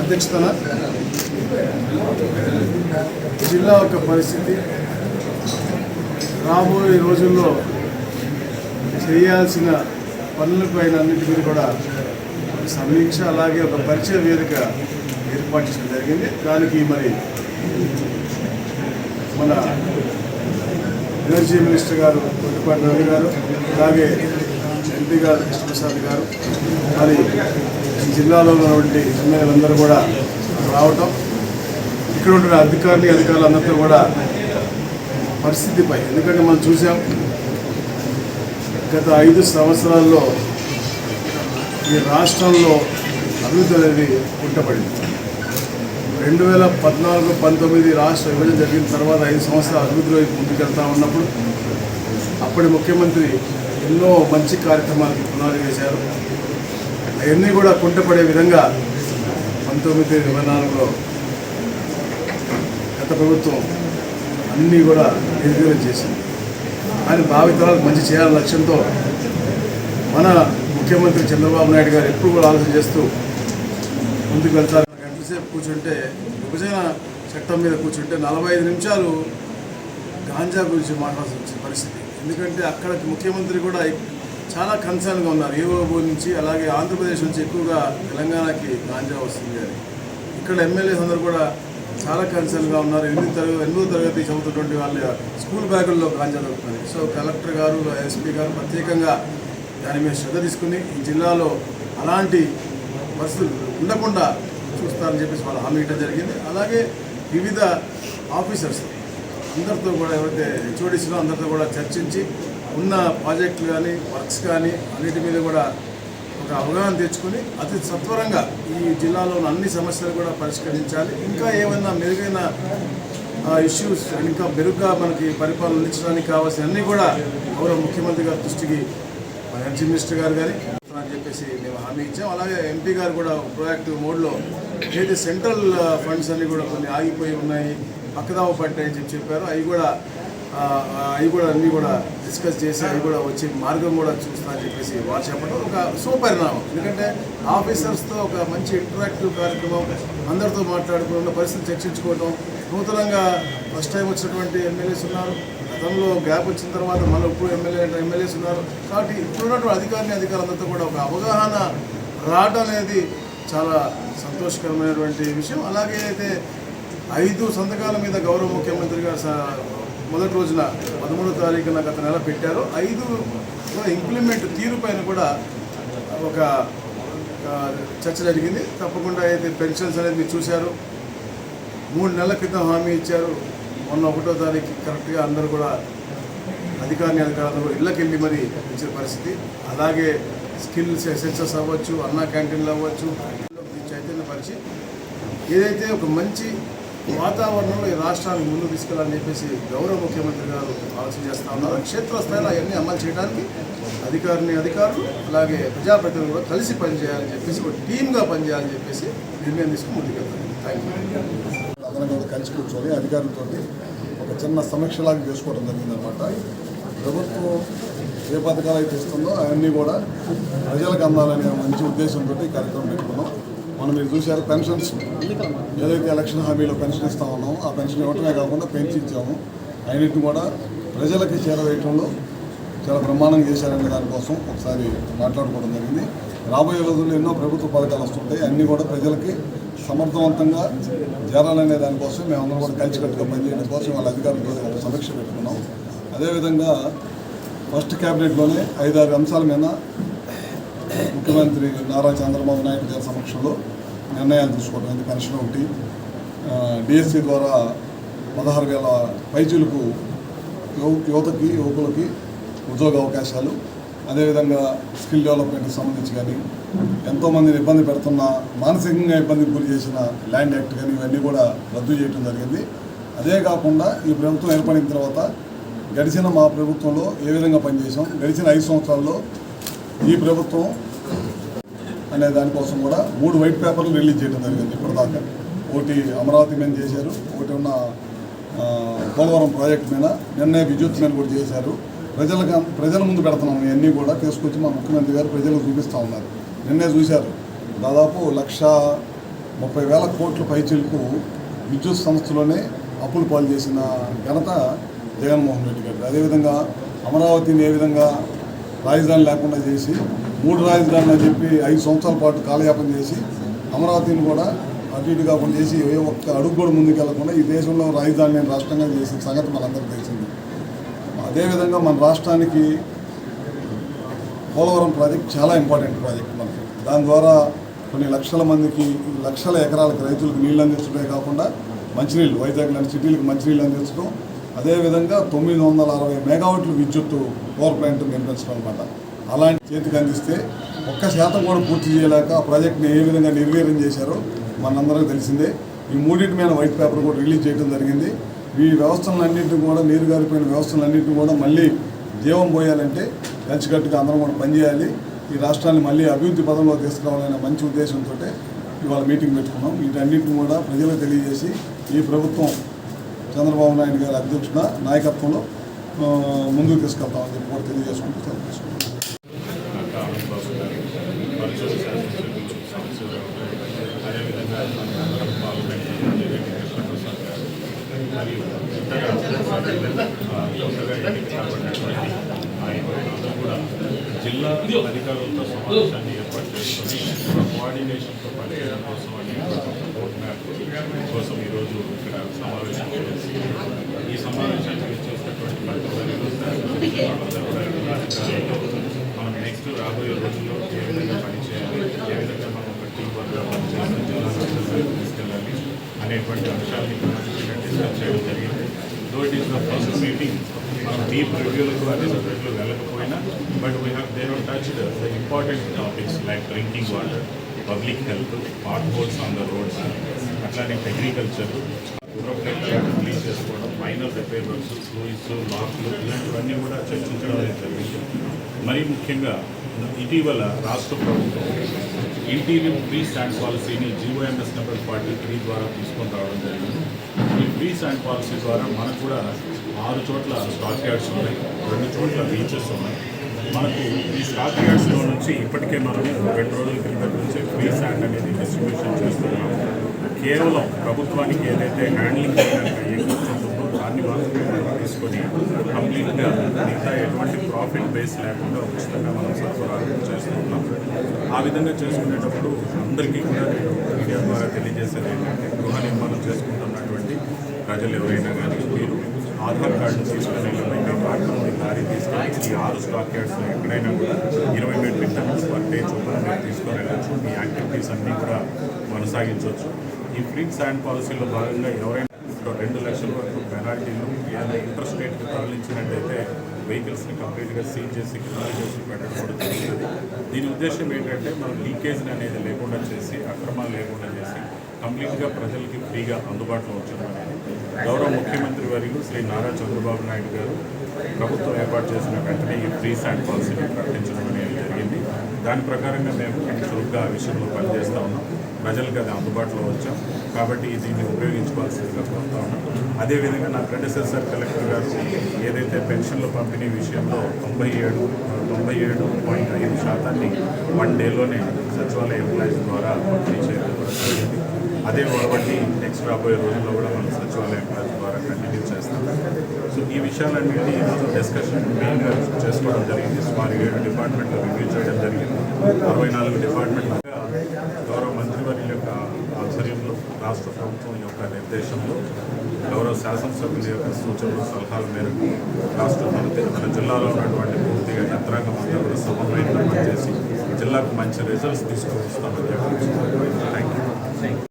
అధ్యక్షతన జిల్లా యొక్క పరిస్థితి రాబోయే రోజుల్లో చేయాల్సిన పనులపైన అన్నిటి మీద కూడా సమీక్ష అలాగే ఒక పరిచయ వేదిక ఏర్పాటు చేయడం జరిగింది. దానికి మరి మన ఎనర్జీ మినిస్టర్ గారు కొట్టిపాటి రవి గారు అలాగే ఎంపీ గారు కృష్ణప్రసాద్ గారు మరి ఈ జిల్లాలో ఉన్నటువంటి ఎమ్మెల్యేలందరూ కూడా రావటం ఇక్కడ ఉంటున్న అధికారులు అధికారులందరితో కూడా పరిస్థితిపై ఎందుకంటే మనం చూసాం గత ఐదు సంవత్సరాల్లో ఈ రాష్ట్రంలో అభివృద్ధి అనేది పుట్టబడింది. రెండు వేల పద్నాలుగు పంతొమ్మిది రాష్ట్ర విభజన జరిగిన తర్వాత ఐదు సంవత్సరాల అభివృద్ధి వైపు ముందుకెళ్తా ఉన్నప్పుడు అప్పటి ముఖ్యమంత్రి ఎన్నో మంచి కార్యక్రమాలకు పునాది వేశారు. అవన్నీ కూడా కుంటపడే విధంగా పంతొమ్మిది ఇరవై నాలుగులో గత ప్రభుత్వం అన్నీ కూడా నిర్వీర్యం చేసింది. ఆయన భావితరాలకు మంచి చేయాలనే లక్ష్యంతో మన ముఖ్యమంత్రి చంద్రబాబు నాయుడు గారు ఎప్పుడు కూడా ఆలోచన చేస్తూ ముందుకు వెళ్తారు. గంటసేపు కూర్చుంటే విభజన చట్టం మీద కూర్చుంటే నలభై ఐదు నిమిషాలు గాంజా గురించి మాట్లాడాల్సి వచ్చింది. ఎందుకంటే అక్కడ ముఖ్యమంత్రి కూడా చాలా కన్సర్న్గా ఉన్నారు. ఏఓబో నుంచి అలాగే ఆంధ్రప్రదేశ్ నుంచి ఎక్కువగా తెలంగాణకి గాంజా వస్తుంది అని. ఇక్కడ ఎమ్మెల్యేస్ అందరూ కూడా చాలా కన్సర్న్గా ఉన్నారు. ఎనిమిది తరగతి ఎనిమిదో తరగతి చదువుతున్నటువంటి వాళ్ళ స్కూల్ బ్యాగుల్లో గాంజా దొరుకుతుంది. సో కలెక్టర్ గారు ఎస్పీ గారు ప్రత్యేకంగా దాని మీద శ్రద్ధ తీసుకుని ఈ జిల్లాలో అలాంటి పరిస్థితులు ఉండకుండా చూస్తారని చెప్పేసి వాళ్ళు హామీ ఇవ్వడం జరిగింది. అలాగే వివిధ ఆఫీసర్స్ అందరితో కూడా ఎవరైతే హెచ్ఓడిసిలో అందరితో కూడా చర్చించి ఉన్న ప్రాజెక్టులు కానీ వర్క్స్ కానీ అన్నిటి మీద కూడా ఒక అవగాహన తెచ్చుకొని అతి సత్వరంగా ఈ జిల్లాలో అన్ని సమస్యలు కూడా పరిష్కరించాలి. ఇంకా ఏమైనా మెరుగైన ఇష్యూస్ ఇంకా మెరుగ్గా మనకి పరిపాలన అందించడానికి కావాల్సిన అన్నీ కూడా గౌరవ ముఖ్యమంత్రి గారి దృష్టికి ఎనర్జీ మినిస్టర్ గారు కానీ అని చెప్పేసి మేము హామీ ఇచ్చాం. అలాగే ఎంపీ గారు కూడా ప్రొయాక్టివ్ మోడ్లో ఏదైతే సెంట్రల్ ఫండ్స్ అన్ని కూడా కొన్ని ఆగిపోయి ఉన్నాయి. పక్కదావ పట్టాయని చెప్పి చెప్పారు. అవి కూడా అవి కూడా అన్నీ కూడా డిస్కస్ చేసి అవి కూడా వచ్చి మార్గం కూడా చూస్తా చెప్పేసి వారు చెప్పడం ఒక సుపరిణామం. ఎందుకంటే ఆఫీసర్స్తో ఒక మంచి ఇంటరాక్టివ్ కార్యక్రమం అందరితో మాట్లాడుకోవడం పరిస్థితి చర్చించుకోవడం నూతనంగా ఫస్ట్ టైం వచ్చినటువంటి ఎమ్మెల్యేస్ ఉన్నారు. గతంలో గ్యాప్ వచ్చిన తర్వాత మళ్ళీ ఇప్పుడు ఎమ్మెల్యే ఎమ్మెల్యేస్ ఉన్నారు. కాబట్టి ఇప్పుడున్నటువంటి అధికారిని అధికారులందరితో కూడా ఒక అవగాహన రావడం అనేది చాలా సంతోషకరమైనటువంటి విషయం. అలాగే అయితే ఐదు సంతకాల మీద గౌరవ ముఖ్యమంత్రి గారు స- మొదటి రోజున పదమూడో తారీఖున గత నెల పెట్టారు. ఐదు ఇంప్లిమెంట్ తీరు పైన కూడా ఒక చర్చ జరిగింది. తప్పకుండా అయితే పెన్షన్స్ అనేది మీరు చూశారు మూడు నెలల క్రితం హామీ ఇచ్చారు. మొన్న ఒకటో తారీఖు కరెక్ట్గా అందరూ కూడా అధికారిని అధికారులు ఇళ్ళకి వెళ్ళి మరి ఇచ్చే పరిస్థితి. అలాగే స్కిల్ సెన్సెస్ అవ్వచ్చు అన్నా క్యాంటీన్లు అవ్వచ్చు చైతన్యపరిచి ఏదైతే ఒక మంచి వాతావరణంలో ఈ రాష్ట్రాన్ని ముందు తీసుకెళ్ళాలని చెప్పేసి గౌరవ ముఖ్యమంత్రి గారు ఆలోచన చేస్తూ ఉన్నారు. క్షేత్రస్థాయిలో అవన్నీ అమలు చేయడానికి అధికారిని అధికారులు అలాగే ప్రజాప్రతినిధులు కూడా కలిసి పనిచేయాలని చెప్పేసి ఒక టీమ్గా పనిచేయాలని చెప్పేసి నిర్ణయం తీసుకుని ముందుకెళ్తాను థ్యాంక్ యూ అందరం కలిసి కూర్చొని అధికారులతో ఒక చిన్న సమీక్షలాగా చేసుకోవడం జరిగిందనమాట ప్రభుత్వం ఏ పథకాలు అయితే ఇస్తుందో అవన్నీ కూడా ప్రజలకు అందాలనే మంచి ఉద్దేశంతో ఈ కార్యక్రమం పెట్టుకున్నాం. మనం మీరు చూశారు పెన్షన్స్. ఏదైతే ఎలక్షన్ హామీలో పెన్షన్ ఇస్తా ఉన్నామో ఆ పెన్షన్ ఇవ్వటమే కాకుండా పెంచి ఇచ్చాము. అన్నింటిని కూడా ప్రజలకి చేరవేయటంలో చాలా బ్రహ్మాండంగా చేశారనే దానికోసం ఒకసారి మాట్లాడుకోవడం జరిగింది. రాబోయే రోజుల్లో ఎన్నో ప్రభుత్వ పథకాలు వస్తుంటాయి. అన్నీ కూడా ప్రజలకి సమర్థవంతంగా చేరాలనే దానికోసం మేమందరం కూడా కలిసికట్టుగా పనిచేయడం కోసం వాళ్ళ అధికారులతో ఒక సమీక్ష పెట్టుకున్నాం. అదేవిధంగా ఫస్ట్ క్యాబినెట్లోనే ఐదారు అంశాల మీద ముఖ్యమంత్రి నారా చంద్రబాబు నాయుడు గారి సమక్షంలో నిర్ణయాలు తీసుకోవడం అది పెన్షన్ ఒకటి డిఎస్సి ద్వారా పదహారు వేల పైచీలకు యువతకి యువకులకి ఉద్యోగ అవకాశాలు. అదేవిధంగా స్కిల్ డెవలప్మెంట్కి సంబంధించి కానీ ఎంతోమందిని ఇబ్బంది పెడుతున్న మానసికంగా ఇబ్బందికి గురి చేసిన ల్యాండ్ యాక్ట్ కానీ ఇవన్నీ కూడా రద్దు చేయడం జరిగింది. అదే కాకుండా ఈ ప్రభుత్వం ఏర్పడిన తర్వాత గడిచిన మా ప్రభుత్వంలో ఏ విధంగా పనిచేసాం గడిచిన ఐదు సంవత్సరాల్లో ఈ ప్రభుత్వం అనే దానికోసం కూడా మూడు వైట్ పేపర్లు రిలీజ్ చేయడం జరిగింది ఇప్పటిదాకా. ఒకటి అమరావతి మీద చేశారు ఒకటి ఉన్న పోలవరం ప్రాజెక్ట్ మీద. నిన్నే విద్యుత్ మీద కూడా చేశారు. ప్రజలకు ప్రజల ముందు పెడుతున్నాం ఇవన్నీ కూడా తీసుకొచ్చి మా ముఖ్యమంత్రి గారు ప్రజలకు చూపిస్తూ ఉన్నారు. నిన్నే చూశారు. దాదాపు లక్ష ముప్పై వేల కోట్ల పైచీలకు విద్యుత్ సంస్థలోనే అప్పులు పాలు చేసిన ఘనత జగన్మోహన్ రెడ్డి గారు అదేవిధంగా అమరావతిని ఏ విధంగా రాజధాని లేకుండా చేసి మూడు రాజధానులు అని చెప్పి ఐదు సంవత్సరాల పాటు కాలయాపన చేసి అమరావతిని కూడా అటు ఇటు కాకుండా చేసి ఏ ఒక్క అడుగు కూడా ముందుకు వెళ్ళకుండా ఈ దేశంలో రాజధాని లేని రాష్ట్రంగా చేసిన సంగతి మనందరికీ తెలిసింది. అదేవిధంగా మన రాష్ట్రానికి పోలవరం ప్రాజెక్ట్ చాలా ఇంపార్టెంట్ ప్రాజెక్ట్ మనకి. దాని ద్వారా కొన్ని లక్షల మందికి లక్షల ఎకరాలకు రైతులకు నీళ్ళు అందించడమే కాకుండా మంచినీళ్ళు వైజాగ్ లాంటి సిటీలకు మంచినీళ్ళు అందించడం అదేవిధంగా తొమ్మిది వందల అరవై మెగావాట్లు విద్యుత్ పవర్ ప్లాంట్ నిర్మించడం అనమాట అలాంటి చేతికి అందిస్తే ఒక్క శాతం కూడా పూర్తి చేయలేక ఆ ప్రాజెక్ట్ని ఏ విధంగా నిర్వీర్యం చేశారో మనందరికీ తెలిసిందే. ఈ మూడింటి మీద వైట్ పేపర్ కూడా రిలీజ్ చేయడం జరిగింది. ఈ వ్యవస్థలన్నింటినీ కూడా నీరు గారిపోయిన వ్యవస్థలన్నింటినీ కూడా మళ్ళీ జీవం పోయాలంటే కలిసికట్టుగా అందరం కూడా పనిచేయాలి ఈ రాష్ట్రాన్ని మళ్ళీ అభివృద్ధి పదంలో తీసుకురావాలనే మంచి ఉద్దేశంతో ఇవాళ మీటింగ్ పెట్టుకున్నాం. వీటన్నింటిని కూడా ప్రజలకు తెలియజేసి ఈ ప్రభుత్వం చంద్రబాబు నాయుడు గారి అధ్యక్షుడ నాయకత్వంలో ముందుకు తీసుకెళ్తామని చెప్పి కూడా తెలియజేసుకుంటూ సెలవు తీసుకుంటాం అక్క గారు పరచూరు శాసనసభ్యులు సాంబశివరావు గారు అదేవిధంగా అందరం పాల్గొని గారు మరియు కొత్తగా కొత్తగా ఎన్నిక ఆయన కూడా జిల్లా అధికారులతో సమావేశాన్ని ఏర్పాటు చేసుకొని కోఆర్డినేషన్తో పనిచేయడం కోసం అని రోడ్ మ్యాప్ కోసం ఈరోజు ఇక్కడ సమావేశం చేసి ఈ సమావేశానికి వచ్చేసినటువంటి మంత్రివర్యులు కూడా అధికారులతో మనం నెక్స్ట్ రాబోయే రోజుల్లో ఏ విధంగా పనిచేయాలి ఏ విధంగా మనం ఒక టీం వర్క్గా జిల్లా తీసుకెళ్ళాలి అనేటువంటి అంశాన్ని డిస్కస్ చేయడం జరిగింది. Though it is the first meeting మనం డీప్ రివ్యూలకు అన్ని సబ్జెక్టులు వెళ్ళకపోయినా but we have they touch the important topics like drinking water public health potholes on the roads అట్లానే అగ్రికల్చర్ క్లీన్ చేసుకోవడం మైనర్ రిపేర్ వర్క్స్ లూయిస్ లాక్లు ఇలాంటివన్నీ కూడా చర్చించడం అనేది జరిగింది. మరీ ముఖ్యంగా ఇటీవల రాష్ట్ర ప్రభుత్వం ఇంటీరియం ఫ్రీ స్టాండ్ పాలసీని జీవోఎంఎస్ నెంబర్ ఫార్టీ త్రీ ద్వారా తీసుకొని రావడం జరిగింది. ఈ ఫ్రీ స్టాండ్ పాలసీ ద్వారా మనకు కూడా ఆరు చోట్ల స్టాక్ యార్డ్స్ ఉన్నాయి. రెండు చోట్ల బీచెస్ ఉన్నాయి. మనకు ఈ స్టాక్ యార్డ్స్లో నుంచి ఇప్పటికే మనము రెండు రోజుల క్రితం నుంచి ఫ్రీ స్టాండ్ అనేది డిస్ట్రిబ్యూషన్ చేస్తున్నాం కేవలం ప్రభుత్వానికి ఏదైతే హ్యాండ్లింగ్ చేయడానికి అయ్యే ఖర్చు దాన్ని మాత్రమే తీసుకొని కంప్లీట్గా మిగతా ఎటువంటి ప్రాఫిట్ బేస్ లేకుండా ఉచితంగా మనం సరఫరా చేస్తున్నాం. ఆ విధంగా చేసుకునేటప్పుడు అందరికీ కూడా నేను మీడియా ద్వారా తెలియజేసేది ఏంటంటే గృహ నిర్మాణం చేసుకుంటున్నటువంటి ప్రజలు ఎవరైనా కానీ మీరు ఆధార్ కార్డు తీసుకుని ఇరవై కార్డు దారి తీసుకొని ఈ ఆరు స్టాక్ యార్డ్స్లో ఎక్కడైనా కూడా ఇరవై మెట్రిక్ టన్స్ పర్ డే చొప్పున మీరు తీసుకొని వెళ్ళచ్చు. మీ యాక్టివిటీస్ అన్నీ కూడా కొనసాగించవచ్చు ఈ ఫ్రీ శాండ్ పాలసీలో భాగంగా ఎవరైనా రెండు లక్షల వరకు పెనాల్టీలు ఏదైనా ఇంట్రెస్ట్ రేట్కి తరలించినట్టయితే వెహికల్స్ని కంప్లీట్గా సీల్ చేసి క్లియర్ చేసి పెట్టడం కూడా జరుగుతుంది దీని ఉద్దేశం ఏంటంటే మనం లీకేజ్ని అనేది లేకుండా చేసి అక్రమాలు లేకుండా చేసి కంప్లీట్గా ప్రజలకి ఫ్రీగా అందుబాటులో ఉంచడం అనేది గౌరవ ముఖ్యమంత్రి వర్యులు శ్రీ నారా చంద్రబాబు నాయుడు గారు ప్రభుత్వం ఏర్పాటు చేసిన వెంటనే ఈ ఫ్రీ శాండ్ పాలసీని ప్రకటించడం అనేది జరిగింది. దాని ప్రకారంగా మేము చురుగ్గా ఆ విషయంలో పనిచేస్తూ ఉన్నాం. ప్రజలకు అది అందుబాటులో వచ్చాం. కాబట్టి దీన్ని ఉపయోగించుకోవాల్సిందిగా కోరుతా ఉన్నాం. అదేవిధంగా నా ప్రెడెసెసర్ కలెక్టర్ గారు ఏదైతే పెన్షన్ల పంపిణీ విషయంలో తొంభై ఏడు తొంభై ఏడు పాయింట్ ఐదు శాతాన్ని వన్ డేలోనే సచివాలయ ఎంప్లాయీస్ ద్వారా పంపిణీ చేయడం కూడా జరిగింది. అదే కాబట్టి నెక్స్ట్ రాబోయే రోజుల్లో కూడా మనం సచివాలయ ఎంప్లాయీస్ ద్వారా కంటిన్యూ చేస్తాం. సో ఈ విషయాలన్నింటినీ ఈరోజు డిస్కషన్ మెయిన్గా చేసుకోవడం జరిగింది. సుమారు ఏడు డిపార్ట్మెంట్లో రివ్యూ చేయడం జరిగింది. అరవై నాలుగు డిపార్ట్మెంట్ గౌరవ మంత్రివర్యుల యొక్క ఆధ్వర్యంలో రాష్ట్ర ప్రభుత్వం యొక్క నిర్దేశంలో గౌరవ శాసనసభ్యుల యొక్క సూచనలు సలహాల మేరకు రాష్ట్ర మన జిల్లాలో ఉన్నటువంటి పూర్తిగా యంత్రాంగం అంతా కూడా సమన్వయంతో పనిచేసి జిల్లాకు మంచి రిజల్ట్స్ తీసుకొని వస్తామని చెప్పి థ్యాంక్ యూ